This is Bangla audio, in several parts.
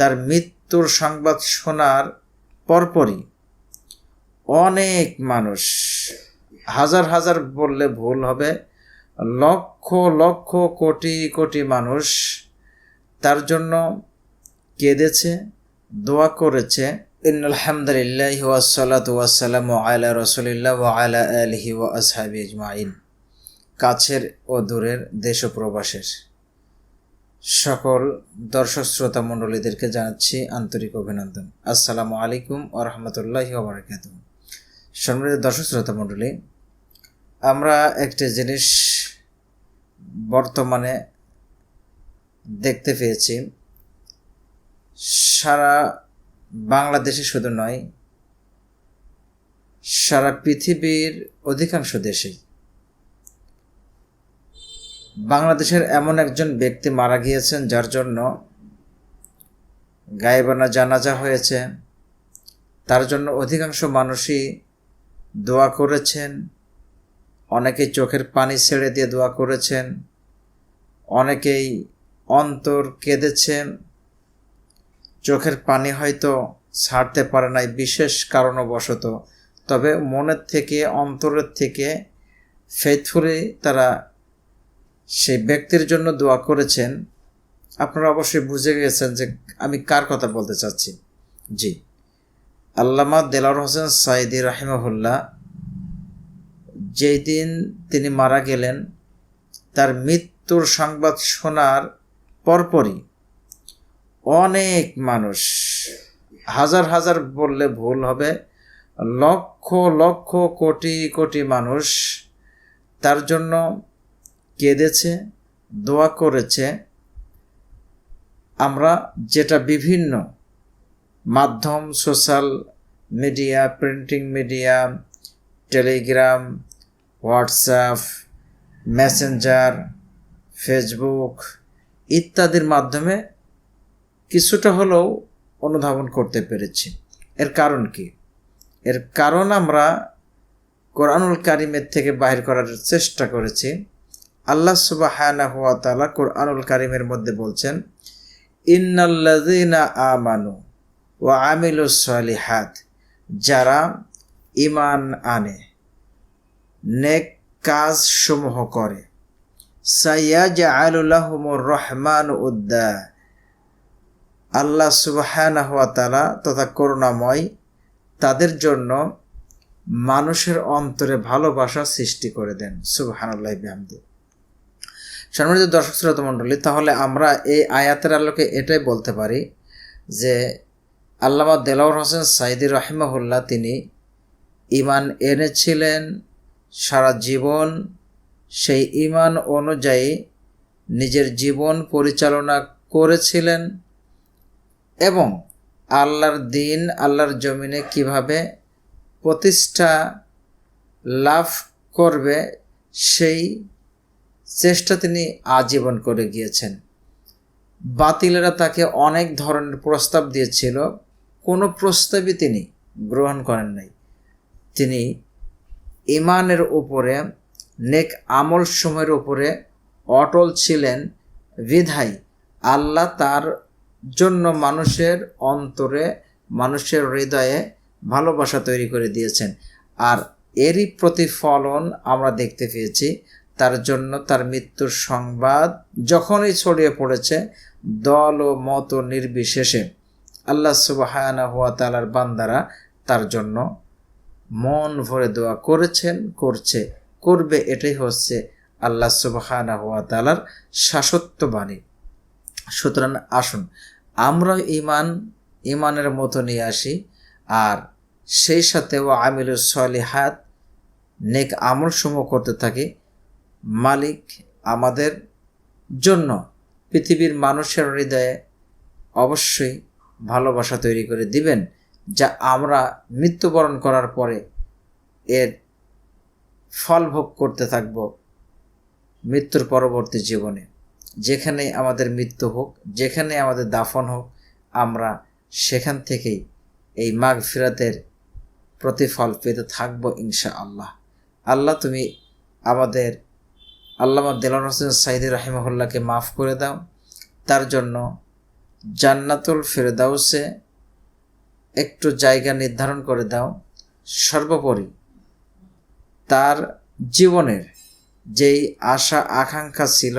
তার মৃত্যুর সংবাদ শোনার পরপরই অনেক মানুষ হাজার হাজার বললে ভুল হবে, লক্ষ লক্ষ কোটি কোটি মানুষ তার জন্য কেঁদেছে, দোয়া করেছে। আলহামদুলিল্লাহ ওয়াসালাত ওয়াসালাম আলা রসুলিল্লাহ ওয়া আলা আলহি আজমাইন। কাছের ও দূরের দেশ প্রবাসের সকল দর্শক শ্রোতা মণ্ডলীদেরকে জানাচ্ছি আন্তরিক অভিনন্দন। আসসালামু আলাইকুম ও রহমতুল্লাহ বারাকাত সম্মানিত দর্শক শ্রোতা মণ্ডলী, আমরা একটি জিনিস বর্তমানে দেখতে পেয়েছি। সারা বাংলাদেশে শুধু নয়, সারা পৃথিবীর অধিকাংশ দেশেই বাংলাদেশের এমন একজন ব্যক্তি মারা গিয়েছেন যার জন্য গায়েবানা জানাজা হয়েছে। তার জন্য অধিকাংশ মানুষই দোয়া করেছেন। অনেকে চোখের পানি ছেড়ে দিয়ে দোয়া করেছেন। অনেকেই অন্তর কেঁদেছেন। চোখের পানি হয়তো ছাড়তে পারে নাই, বিশেষ কারণবশত। তবে মনের থেকে, অন্তরের থেকে ফেথফুলি তারা সেই ব্যক্তির জন্য দোয়া করেছেন, আপনারা অবশ্যই বুঝে গেছেন যে আমি কার কথা বলতে চাচ্ছি। জি। আল্লামা দেলার হোসেন সাইদি রাহিমহুল্লাহ যেই দিন তিনি মারা গেলেন, তার মৃত্যুর সংবাদ শোনার পরপরই অনেক মানুষ হাজার হাজার বললে ভুল হবে, লক্ষ লক্ষ কোটি কোটি মানুষ তার জন্য কেঁদেছে, দোয়া করেছে। আমরা যেটা বিভিন্ন মাধ্যম, social media, printing media, Telegram, WhatsApp, Messenger, Facebook ইত্যাদির মাধ্যমে কিছুটা হলেও অনুধাবন করতে পেরেছি। এর কারণ কি? এর কারণ আমরা কোরআনুল কারিমের থেকে বাহির করার চেষ্টা করেছি। আল্লাহ সুবাহানা হুয়া তালা কোরআনুল কারিমের মধ্যে বলছেন, ইন্নাল্লাযীনা আমানু ওয়া আমিলুস সালিহাত যারা ইমান আনে, নেক কাজ সমূহ করে সাইয়াজআলুলাহুমুর রহমান উদ্দা। আল্লাহ সুবাহানা হুয়া তথা করুণাময়, তাদের জন্য মানুষের অন্তরে ভালোবাসা সৃষ্টি করে দেন। সুবাহানুল্লাহ বিহামদি সম্মানিত দর্শক শ্রোতা মণ্ডলী, তাহলে আমরা এই আয়াতের আলোকে এটাই বলতে পারি যে আল্লামা দেলাউর হোসেন সাইদি রাহিমাহুল্লাহ তিনি ইমান এনেছিলেন সারা জীবন। সেই ইমান অনুযায়ী নিজের জীবন পরিচালনা করেছিলেন এবং আল্লাহর দিন, আল্লাহর জমিনে কীভাবে প্রতিষ্ঠা লাভ করবে, সেই চেষ্টা তিনি আজীবন করে গিয়েছেন। বাতিলেরা তাকে অনেক ধরনের প্রস্তাব দিয়েছিল, কোনো প্রস্তাবই তিনি গ্রহণ করেন নাই। তিনি ইমানের উপরে, নেক আমল সময়ের উপরে অটল ছিলেন বিধাই আল্লাহ তার জন্য মানুষের অন্তরে, মানুষের হৃদয়ে ভালোবাসা তৈরি করে দিয়েছেন। আর এরই প্রতিফলন আমরা দেখতে পেয়েছি তার জন্য তার মৃত্যুর সংবাদ যখনই ছড়িয়ে পড়েছে, দল ও মত নির্বিশেষে আল্লাহ সুবাহানা হুয়া তালার বান্দারা তার জন্য মন ভরে দোয়া করেছেন, করছে। করবে এটাই হচ্ছে আল্লাহ সুবাহানা হুয়া তালার শাসত্ব বাণী। সুতরাং আসুন, আমরা ইমান ইমানের মতো নিয়ে আসি আর সেই সাথে ও আমিলুস সলিহাত, নেক আমল সমূহ করতে থাকি। মালিক আমাদের জন্য পৃথিবীর মানুষের হৃদয়ে অবশ্যই ভালোবাসা তৈরি করে দিবেন, যা আমরা মৃত্যুবরণ করার পরে এর ফল ভোগ করতে থাকব মৃত্যুর পরবর্তী জীবনে। যেখানে আমাদের মৃত্যু হোক, যেখানে আমাদের দাফন হোক, আমরা সেখান থেকেই এই মাঘ ফিরাতের প্রতিফল পেতে থাকব ইনশা আল্লাহ আল্লাহ তুমি আমাদের আল্লামা দেলান হোসেন সাইদি রাহিমহুল্লাহকে মাফ করে দাও। তার জন্য জান্নাতুল ফেরদাউসে একটু জায়গা নির্ধারণ করে দাও। সর্বোপরি তার জীবনের যেই আশা, আকাঙ্ক্ষা ছিল,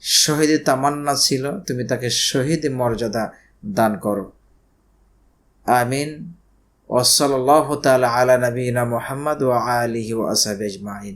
শহীদ তামান্না ছিল, তুমি তাকে শহীদ মর্যাদা দান করো। আমিন। ওসল্লাহ তালা আলা নবীনা মোহাম্মদ ও আলিহি ও আসাব আজমাইন।